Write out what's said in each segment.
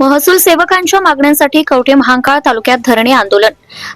महसूल सेवकांच्या मागण्यांसाठी कवठे महांकाळ तालुक्यात धरणे आंदोलन.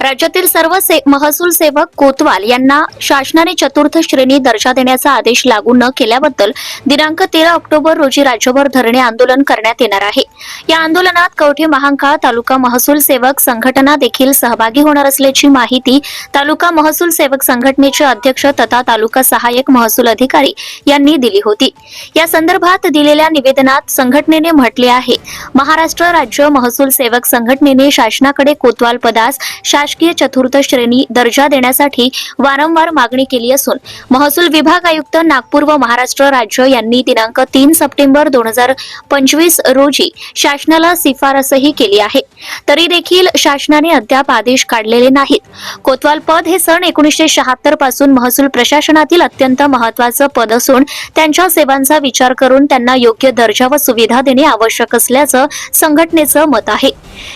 राज्यातील सर्व से- महसूल सेवक कोतवाल यांना शासनाने चतुर्थ श्रेणी दर्जा देण्याचा आदेश लागू न केल्याबद्दल दिनांक तेरा ऑक्टोबर रोजी राज्यभर धरणे आंदोलन करण्यात येणार आहे. या आंदोलनात कवठे महांकाळ तालुका महसूल सेवक संघटना देखील सहभागी होणार असल्याची माहिती तालुका महसूल सेवक संघटनेचे अध्यक्ष तथा तालुका सहाय्यक महसूल अधिकारी यांनी दिली होती. या संदर्भात दिलेल्या निवेदनात संघटनेने म्हटले आहे महाराष्ट्र महाराष्ट्र राज्य महसूल सेवक संघटनेने शासनाकडे कोतवाल पदास शासकीय चतुर्थ श्रेणी दर्जा देण्यासाठी वारंवार मागणी केली असून महसूल विभाग आयुक्त नागपूर व महाराष्ट्र राज्य यांनी दिनांक तीन सप्टेंबर दोन हजार पंचवीस रोजी शासनाला शिफारसही केली आहे. तरी देखील शासनाने अद्याप आदेश काढलेले नाहीत. कोतवाल पद हे सन एकोणीसशे शहात्तरपासून महसूल प्रशासनातील अत्यंत महत्वाचं पद असून त्यांच्या सेवांचा विचार करून त्यांना योग्य दर्जा व सुविधा देणे आवश्यक असल्याचं संघटनेचं मत आहे.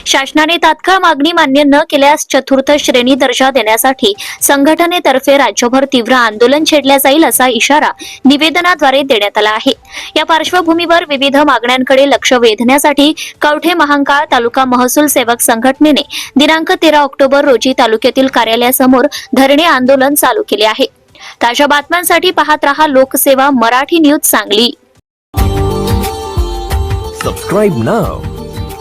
शासनाने तात्काळ मागणी मान्य न केल्यास चतुर्थ श्रेणी दर्जा देण्यासाठी संघटनेतर्फे राज्यभर तीव्र आंदोलन छेडल्या जाईल असा इशारा निवेदनाद्वारे देण्यात आला आहे. या पार्श्वभूमीवर विविध मागण्यांकडे लक्ष वेधण्यासाठी कवठे महांकाळ तालुका महसूल सेवक संघटनेने दिनांक तेरा ऑक्टोबर रोजी तालुक्यातील कार्यालयासमोर धरणे आंदोलन चालू केले आहे. ताज्या बातम्यांसाठी पाहत रहा लोकसेवा मराठी न्यूज सांगली. Subscribe नाव